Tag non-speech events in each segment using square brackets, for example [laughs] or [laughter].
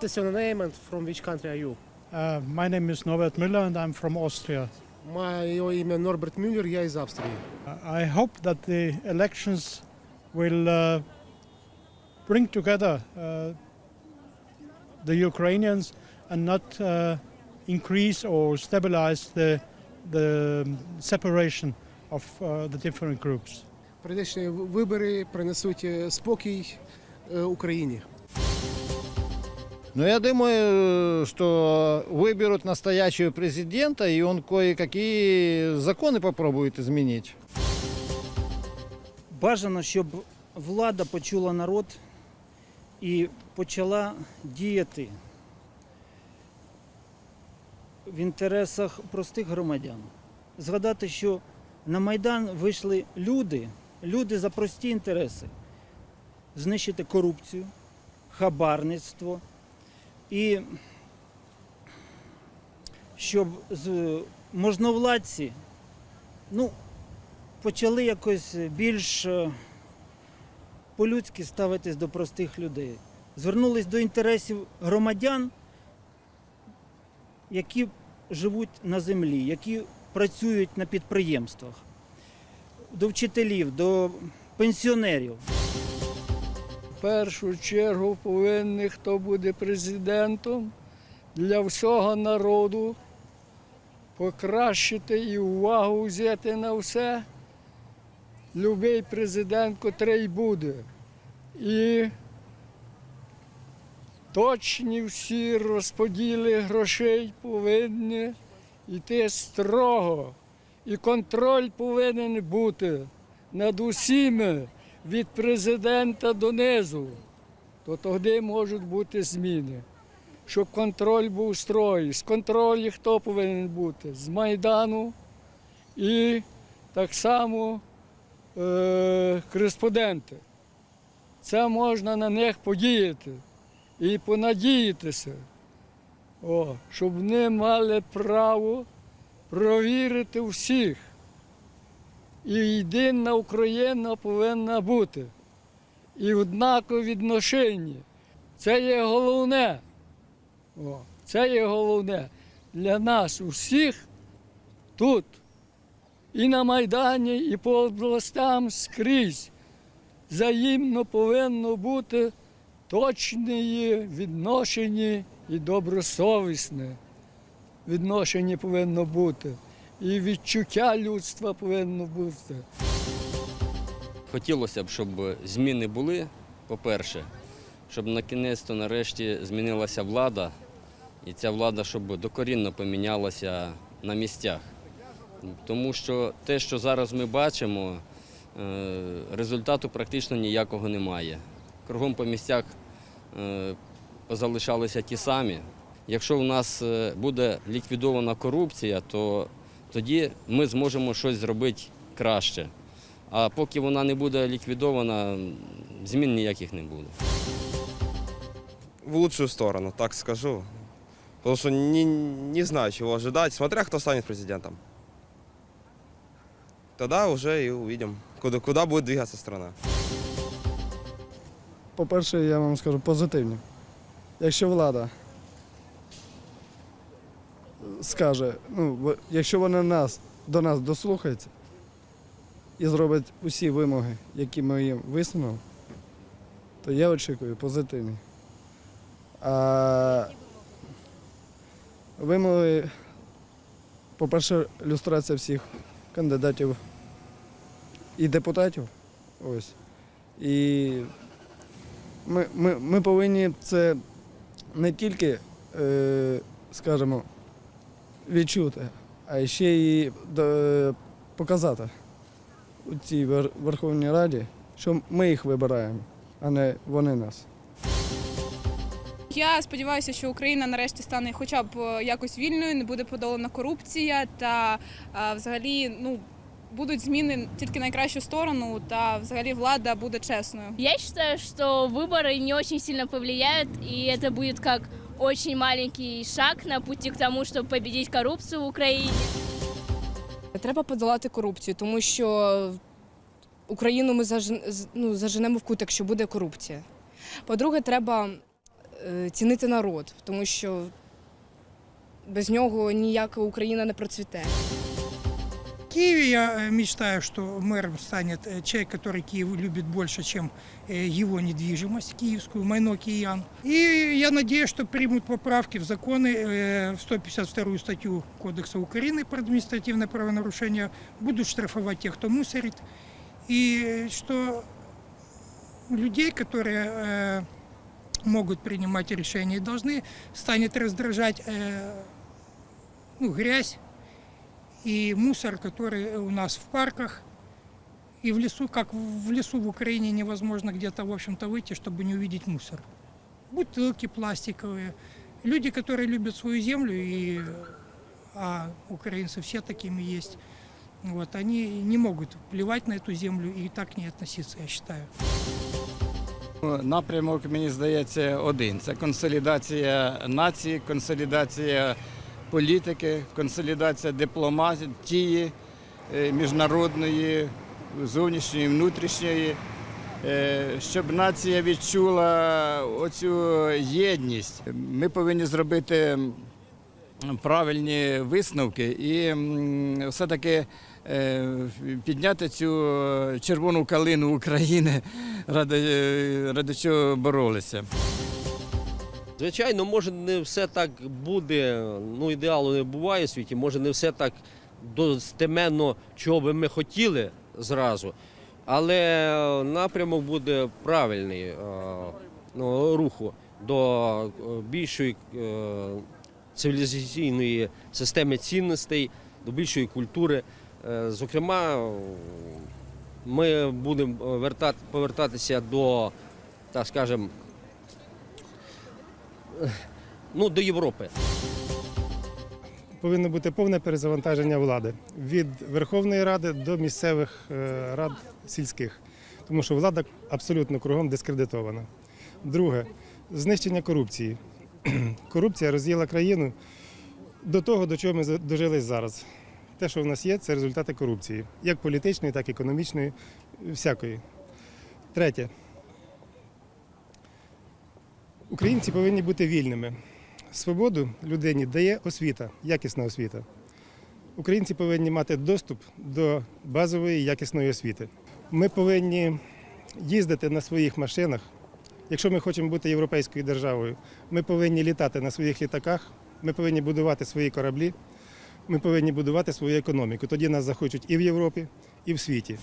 What is your name and from which country are you? Uh, my name is Norbert Müller and I'm from Austria. Мое имя Норберт Мюллер, я из Австрии. I hope that the elections will uh, bring together uh, the Ukrainians and not uh, increase or stabilize the, the separation of uh, the different groups. Прийдешні вибори принесуть е, спокій е, Україні. Ну, я думаю, что выберут настоящего президента, и он кое-какие законы попробует изменить. Бажано, щоб влада почула народ і почала діяти в інтересах простих громадян. Згадати, що на Майдан вийшли люди, люди за прості інтереси. Знищити корупцію, хабарництво і щоб можновладці ну, почали якось більш е, по-людськи ставитись до простих людей. Звернулись до інтересів громадян, які живуть на землі, які працюють на підприємствах, до вчителів, до пенсіонерів. Першу чергу повинен, хто буде президентом для всього народу, покращити і увагу взяти на все. Любий президент, котрий буде. І точні всі розподіли грошей повинні йти строго. І контроль повинен бути над усіми від президента донизу, то тоді можуть бути зміни. Щоб контроль був строгий. З контролю хто повинен бути? З Майдану і так само е, кореспонденти. Це можна на них подіяти і понадіятися, О, щоб вони мали право провірити всіх. І єдина Україна повинна бути. І однакове відношення. Це є головне. О, це є головне для нас усіх тут. І на Майдані, і по областям скрізь. Взаємно повинно бути точне відношення і добросовісне відношення повинно бути. І відчуття людства повинно бути. Хотілося б, щоб зміни були, по-перше, щоб на кінець то нарешті змінилася влада, і ця влада, щоб докорінно помінялася на місцях. Тому що те, що зараз ми бачимо, е, результату практично ніякого немає. Кругом по місцях е, позалишалися ті самі. Якщо у нас е, буде ліквідована корупція, то тоді ми зможемо щось зробити краще. А поки вона не буде ліквідована, змін ніяких не буде. в лучшую сторону, так скажу. Потому что не, не знаю, чего ожидать, смотря кто станет президентом. Тогда уже и увидим, куда, куда будет двигаться страна. По-перше, я вам скажу позитивні. Якщо влада скаже, ну, якщо вона нас, до нас дослухається і зробить усі вимоги, які ми їм висунемо, то я очікую позитивні. А вимоги, по-перше, люстрація всіх кандидатів і депутатів. Ось. І ми, ми, ми повинні це не тільки, е, скажімо, відчути, а ще й до- показати у цій Вер- Верховній Раді, що ми їх вибираємо, а не вони нас. Я сподіваюся, що Україна нарешті стане хоча б е, якось вільною, не буде подолана корупція та е, взагалі ну. Будуть зміни тільки на найкращу сторону, та взагалі влада буде чесною. Я считаю, что выборы не очень сильно повлияют, и это будет как очень маленький шаг на пути к тому, чтобы победить коррупцию в Украине. Треба подолати корупцію, тому що Україну ми ну, заженемо в кут, якщо буде корупція. По-друге, треба е, цінити народ, тому що без нього ніяка Україна не процвіте. В Киеве я э, мечтаю, что мэром станет э, человек, который Киев любит больше, чем э, его недвижимость киевскую, Майно Киян. И я надеюсь, что примут поправки в законы э, в 152 статью Кодекса Украины про административное правонарушение, будут штрафовать тех, кто мусорит. И э, что людей, которые э, могут принимать решения, должны станет раздражать э, ну, грязь, и мусор, который у нас в парках и в лесу, как в лесу в Украине невозможно где-то, в общем-то, выйти, чтобы не увидеть мусор. Бутылки пластиковые. Люди, которые любят свою землю, и, а украинцы все такими есть, вот, они не могут плевать на эту землю и так к ней относиться, я считаю. Напрямок, мені здається, один. Це консолідація нації, консолідація політики, консолідація дипломатії е, міжнародної, зовнішньої, внутрішньої, Е, щоб нація відчула оцю єдність. Ми повинні зробити правильні висновки і все-таки е, підняти цю червону калину України, [laughs] ради, ради чого боролися. Звичайно, може не все так буде, ну ідеалу не буває у світі, може не все так достеменно, чого би ми хотіли зразу, але напрямок буде правильний е, ну, руху до е, більшої е, цивілізаційної системи цінностей, до більшої культури. Зокрема, ми будемо повертатися до, так скажемо, ну, до Європи. повинно бути повне перезавантаження влади від Верховної Ради до місцевих е, рад сільських, тому що влада абсолютно кругом дискредитована. Друге знищення корупції. [clears throat] Корупція розділа країну до того, до чого ми дожились зараз. Те, що в нас є, це результати корупції, як політичної, так і економічної, всякої. Третє. Українці повинні бути вільними. Свободу людині дає освіта, якісна освіта. Українці повинні мати доступ до базової якісної освіти. Ми повинні їздити на своїх машинах. Якщо ми хочемо бути європейською державою, ми повинні літати на своїх літаках, ми повинні будувати свої кораблі, ми повинні будувати свою економіку. Тоді нас захочуть і в Європі, і в світі.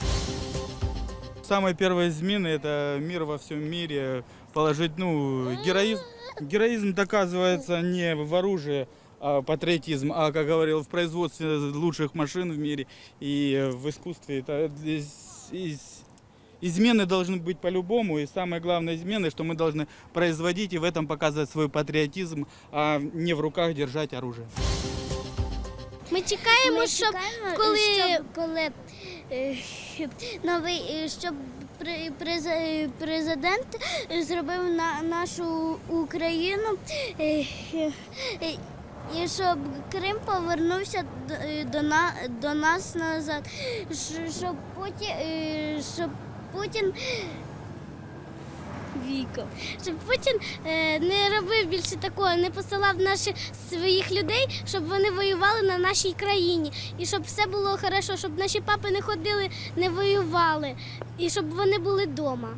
Самые первые измены – это мир во всем мире, положить, ну, героизм. Героизм доказывается не в оружии, а патриотизм, а, как говорил, в производстве лучших машин в мире и в искусстве. Это из- из- измены должны быть по-любому, и самое главное измены, что мы должны производить и в этом показывать свой патриотизм, а не в руках держать оружие. Ми чекаємо, Ми щоб чекаємо, коли, щоб коли е, новий, е, щоб презе- президент е, зробив на нашу Україну е, е, і щоб Крим повернувся до, е, до, на, до нас назад, щоб Путін, щоб Путін Віка. Щоб Путін е, не робив більше такого, не посилав наших своїх людей, щоб вони воювали на нашій країні. І щоб все було хорошо, щоб наші папи не ходили, не воювали, і щоб вони були вдома.